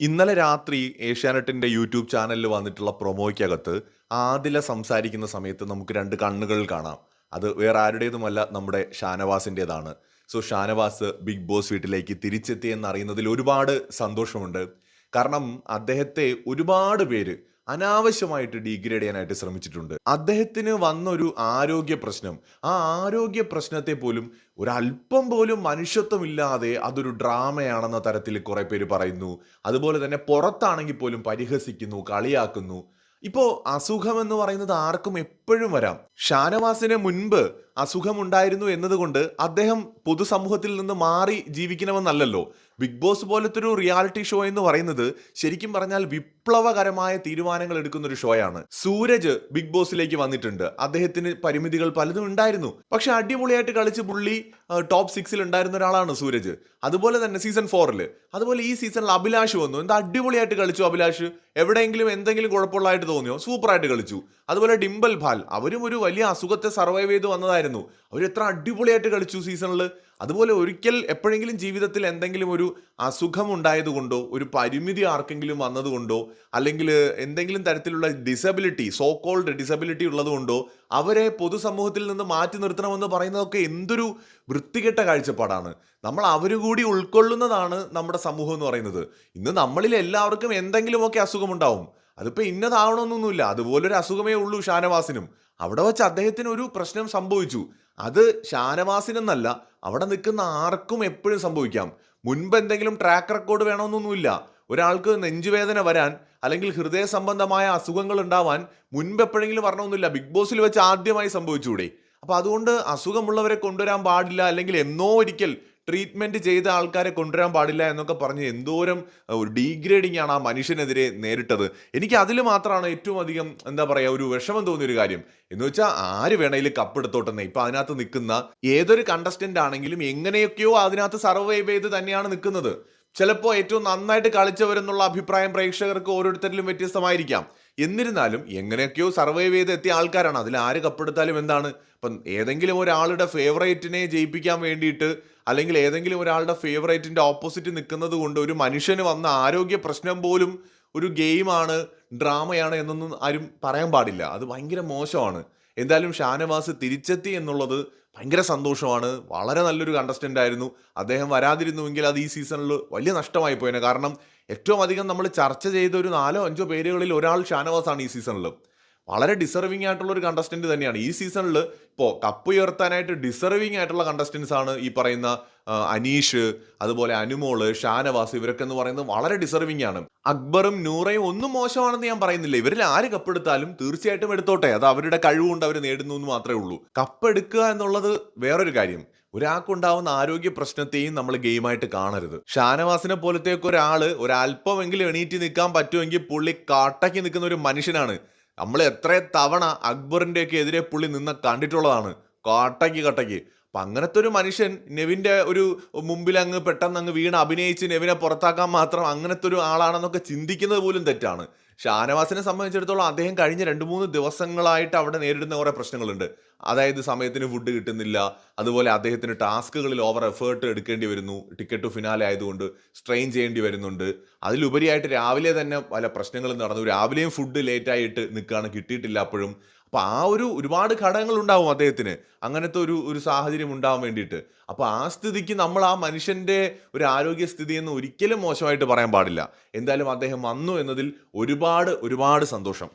ഇന്നലെ രാത്രി ഏഷ്യാനെറ്റിന്റെ യൂട്യൂബ് ചാനലിൽ വന്നിട്ടുള്ള പ്രൊമോയ്ക്കകത്ത് ആദില സംസാരിക്കുന്ന സമയത്ത് നമുക്ക് രണ്ട് കണ്ണുകൾ കാണാം. അത് വേറെ ആരുടേതുമല്ല നമ്മുടെ ഷാനവാസിന്റെതാണ് സോ ഷാനവാസ് ബിഗ് ബോസ് വീട്ടിലേക്ക് തിരിച്ചെത്തി എന്നറിയുന്നതിൽ ഒരുപാട് സന്തോഷമുണ്ട്. കാരണം അദ്ദേഹത്തെ ഒരുപാട് പേര് അനാവശ്യമായിട്ട് ഡീഗ്രേഡ് ചെയ്യാനായിട്ട് ശ്രമിച്ചിട്ടുണ്ട്. അദ്ദേഹത്തിന് വന്നൊരു ആരോഗ്യ പ്രശ്നം. ആ ആരോഗ്യ പ്രശ്നത്തെ പോലും ഒരല്പം പോലും മനുഷ്യത്വമില്ലാതെ അതൊരു ഡ്രാമയാണെന്ന തരത്തിൽ കുറെ പേര് പറയുന്നു. അതുപോലെ തന്നെ പുറത്താണെങ്കിൽ പോലും പരിഹസിക്കുന്നു കളിയാക്കുന്നു. ഇപ്പോ അസുഖം എന്ന് പറയുന്നത് ആർക്കും എപ്പോഴും വരാം. ഷാനവാസിന് മുൻപ് അസുഖമുണ്ടായിരുന്നു എന്നതുകൊണ്ട് അദ്ദേഹം പൊതുസമൂഹത്തിൽ നിന്ന് മാറി ജീവിക്കണമെന്നല്ലല്ലോ. ബിഗ് ബോസ് പോലത്തെ ഒരു റിയാലിറ്റി ഷോ എന്ന് പറയുന്നത് ശരിക്കും പറഞ്ഞാൽ വിപ്ലവകരമായ തീരുമാനങ്ങൾ എടുക്കുന്ന ഒരു ഷോയാണ് സൂരജ് ബിഗ് ബോസിലേക്ക് വന്നിട്ടുണ്ട്. അദ്ദേഹത്തിന് പരിമിതികൾ പലതും ഉണ്ടായിരുന്നു. പക്ഷെ അടിപൊളിയായിട്ട് കളിച്ച് പുള്ളി ടോപ്പ് സിക്സിൽ ഉണ്ടായിരുന്ന ഒരാളാണ് സൂരജ്. അതുപോലെ തന്നെ സീസൺ ഫോറിൽ അതുപോലെ ഈ സീസണിൽ അഭിലാഷ് വന്നു. എന്താ അടിപൊളിയായിട്ട് കളിച്ചു അഭിലാഷ്? എവിടെയെങ്കിലും എന്തെങ്കിലും കുഴപ്പമുള്ളതായിട്ട് തോന്നിയോ? സൂപ്പറായിട്ട് കളിച്ചു. അതുപോലെ ഡിംബൽ ഭാൽ. അവരും ഒരു വലിയ അസുഖത്തെ സർവൈവ് ചെയ്ത് വന്നതായിരുന്നു. അവർ എത്ര അടിപൊളിയായിട്ട് കളിച്ചു സീസണിൽ അതുപോലെ ഒരിക്കൽ എപ്പോഴെങ്കിലും ജീവിതത്തിൽ എന്തെങ്കിലും ഒരു അസുഖം ഉണ്ടായതുകൊണ്ടോ ഒരു പരിമിതി ആർക്കെങ്കിലും വന്നതുകൊണ്ടോ അല്ലെങ്കിൽ എന്തെങ്കിലും തരത്തിലുള്ള ഡിസബിലിറ്റി സോ കോൾഡ് ഡിസബിലിറ്റി ഉള്ളതുകൊണ്ടോ അവരെ പൊതുസമൂഹത്തിൽ നിന്ന് മാറ്റി നിർത്തണമെന്ന് പറയുന്നതൊക്കെ എന്തൊരു വൃത്തികെട്ട കാഴ്ചപ്പാടാണ്. നമ്മൾ അവർ കൂടി ഉൾക്കൊള്ളുന്നതാണ് നമ്മുടെ സമൂഹം എന്ന് പറയുന്നത്. ഇന്ന് നമ്മളിൽ എല്ലാവർക്കും എന്തെങ്കിലുമൊക്കെ അസുഖമുണ്ടാവും. അതിപ്പോൾ ഇന്നതാവണമെന്നൊന്നുമില്ല. അതുപോലൊരു അസുഖമേ ഉള്ളൂ ഷാനവാസിനും. അവിടെ വെച്ച് അദ്ദേഹത്തിന് ഒരു പ്രശ്നം സംഭവിച്ചു. അത് ഷാനവാസിനെന്നല്ല അവിടെ നിൽക്കുന്ന ആർക്കും എപ്പോഴും സംഭവിക്കാം. മുൻപ് എന്തെങ്കിലും ട്രാക്ക് റെക്കോർഡ് വേണമെന്നൊന്നുമില്ല. ഒരാൾക്ക് നെഞ്ചുവേദന വരാൻ അല്ലെങ്കിൽ ഹൃദയ സംബന്ധമായ അസുഖങ്ങൾ ഉണ്ടാവാൻ മുൻപ് എപ്പോഴെങ്കിലും വരണമെന്നില്ല ബിഗ് ബോസിൽ വെച്ച് ആദ്യമായി സംഭവിച്ചുകൂടെ അപ്പോൾ അതുകൊണ്ട് അസുഖമുള്ളവരെ കൊണ്ടുവരാൻ പാടില്ല. അല്ലെങ്കിൽ എന്നോ ഒരിക്കൽ ട്രീറ്റ്മെന്റ് ചെയ്ത ആൾക്കാരെ കൊണ്ടുവരാൻ പാടില്ല എന്നൊക്കെ പറഞ്ഞ് എന്തോരം ഒരു ഡീഗ്രേഡിംഗ് ആണ് ആ മനുഷ്യനെതിരെ നേരിട്ടത്. എനിക്ക് അതിൽ മാത്രമാണ് ഏറ്റവും അധികം എന്താ പറയുക ഒരു വിഷമം തോന്നിയൊരു കാര്യം. എന്ന് വെച്ചാൽ ആര് വേണേലും കപ്പെടുത്തോട്ടെന്ന് ഇപ്പം അതിനകത്ത് നിൽക്കുന്ന ഏതൊരു കണ്ടസ്റ്റന്റ് ആണെങ്കിലും എങ്ങനെയൊക്കെയോ അതിനകത്ത് സർവൈവ് ചെയ്ത് തന്നെയാണ് നിൽക്കുന്നത്. ചിലപ്പോൾ ഏറ്റവും നന്നായിട്ട് കളിച്ചവരെന്നുള്ള അഭിപ്രായം പ്രേക്ഷകർക്ക് ഓരോരുത്തരിലും വ്യത്യസ്തമായിരിക്കാം. എന്നിരുന്നാലും എങ്ങനെയൊക്കെയോ സർവൈവ് ചെയ്ത് എത്തിയ ആൾക്കാരാണ്. അതിൽ ആര് കപ്പെടുത്താലും എന്താണ്? ഇപ്പം ഏതെങ്കിലും ഒരാളുടെ ഫേവറേറ്റിനെ ജയിപ്പിക്കാൻ വേണ്ടിയിട്ട് അല്ലെങ്കിൽ ഏതെങ്കിലും ഒരാളുടെ ഫേവറേറ്റിന്റെ ഓപ്പോസിറ്റ് നിൽക്കുന്നത് കൊണ്ട് ഒരു മനുഷ്യന് വന്ന ആരോഗ്യ പ്രശ്നം പോലും ഒരു ഗെയിമാണ് ഡ്രാമയാണ് എന്നൊന്നും ആരും പറയാൻ പാടില്ല. അത് ഭയങ്കര മോശമാണ്. എന്തായാലും ഷാനവാസ് തിരിച്ചെത്തി എന്നുള്ളത് ഭയങ്കര സന്തോഷമാണ്. വളരെ നല്ലൊരു കണ്ടസ്റ്റന്റ് ആയിരുന്നു. അദ്ദേഹം വരാതിരുന്നുവെങ്കിൽ അത് ഈ സീസണിൽ വലിയ നഷ്ടമായി പോയേനെ. കാരണം ഏറ്റവും അധികം നമ്മൾ ചർച്ച ചെയ്ത ഒരു നാലോ അഞ്ചോ പേരുകളിൽ ഒരാൾ ഷാനവാസാണ് ഈ സീസണിൽ വളരെ ഡിസർവിംഗ് ആയിട്ടുള്ള ഒരു കണ്ടസ്റ്റന്റ് തന്നെയാണ്. ഈ സീസണിൽ ഇപ്പോൾ കപ്പ് ഉയർത്താനായിട്ട് ഡിസർവിംഗ് ആയിട്ടുള്ള കണ്ടസ്റ്റൻസ് ആണ് ഈ പറയുന്ന അനീഷ് അതുപോലെ അനുമോൾ ഷാനവാസ് ഇവരൊക്കെ എന്ന് പറയുന്നത് വളരെ ഡിസർവിംഗ് ആണ്. അക്ബറും നൂറയും ഒന്നും മോശമാണെന്ന് ഞാൻ പറയുന്നില്ല. ഇവരിൽ ആര് കപ്പെടുത്താലും തീർച്ചയായിട്ടും എടുത്തോട്ടെ. അത് അവരുടെ കഴിവുകൊണ്ട് അവർ നേടുന്നു എന്ന് മാത്രമേ ഉള്ളൂ. കപ്പെടുക്കുക എന്നുള്ളത് വേറൊരു കാര്യം. ഒരാൾക്കുണ്ടാവുന്ന ആരോഗ്യ പ്രശ്നത്തെയും നമ്മൾ ഗെയിമായിട്ട് കാണരുത്. ഷാനവാസിനെ പോലത്തെയൊക്കെ ഒരാൾ ഒരല്പമെങ്കിലും എണീറ്റ് നിൽക്കാൻ പറ്റുമെങ്കിൽ പുള്ളി കാട്ടയ്ക്ക് നിൽക്കുന്ന ഒരു മനുഷ്യനാണ്. നമ്മൾ എത്ര തവണ അക്ബറിന്റെയൊക്കെ എതിരെ പുള്ളി നിന്ന് കണ്ടിട്ടുള്ളതാണ്. കാട്ടയ്ക്ക് കട്ടയ്ക്ക് അപ്പം അങ്ങനത്തെ ഒരു മനുഷ്യൻ നെവിന്റെ ഒരു മുമ്പിൽ അങ്ങ് പെട്ടെന്ന് അങ്ങ് വീണ് അഭിനയിച്ച് നെവിനെ പുറത്താക്കാൻ മാത്രം അങ്ങനത്തെ ഒരു ആളാണെന്നൊക്കെ ചിന്തിക്കുന്നത് പോലും തെറ്റാണ്. ഷാനവാസിനെ സംബന്ധിച്ചിടത്തോളം അദ്ദേഹം കഴിഞ്ഞ രണ്ട് മൂന്ന് ദിവസങ്ങളായിട്ട് അവിടെ നേരിടുന്ന കുറേ പ്രശ്നങ്ങളുണ്ട്. അതായത് സമയത്തിന് ഫുഡ് കിട്ടുന്നില്ല. അതുപോലെ അദ്ദേഹത്തിന് ടാസ്കുകളിൽ ഓവർ എഫേർട്ട് എടുക്കേണ്ടി വരുന്നു. ടിക്കറ്റ് ടു ഫിനാലെ ആയതുകൊണ്ട് സ്ട്രെയിൻ ചെയ്യേണ്ടി വരുന്നുണ്ട്. അതിലുപരിയായിട്ട് രാവിലെ തന്നെ പല പ്രശ്നങ്ങളും നടന്നു. രാവിലെയും ഫുഡ് ലേറ്റായിട്ട് നിൽക്കുകയാണ്. കിട്ടിയിട്ടില്ല അപ്പോഴും. അപ്പോൾ ആ ഒരു ഒരുപാട് ഘടകങ്ങൾ ഉണ്ടാവും അദ്ദേഹത്തിന്. അങ്ങനത്തെ ഒരു ഒരു സാഹചര്യം ഉണ്ടാവാൻ വേണ്ടിയിട്ട്. അപ്പോൾ ആ സ്ഥിതിക്ക് നമ്മൾ ആ മനുഷ്യന്റെ ഒരു ആരോഗ്യസ്ഥിതി എന്ന് ഒരിക്കലും മോശമായിട്ട് പറയാൻ പാടില്ല. എന്തായാലും അദ്ദേഹം വന്നു എന്നതിൽ ഒരുപാട് ഒരുപാട് സന്തോഷം.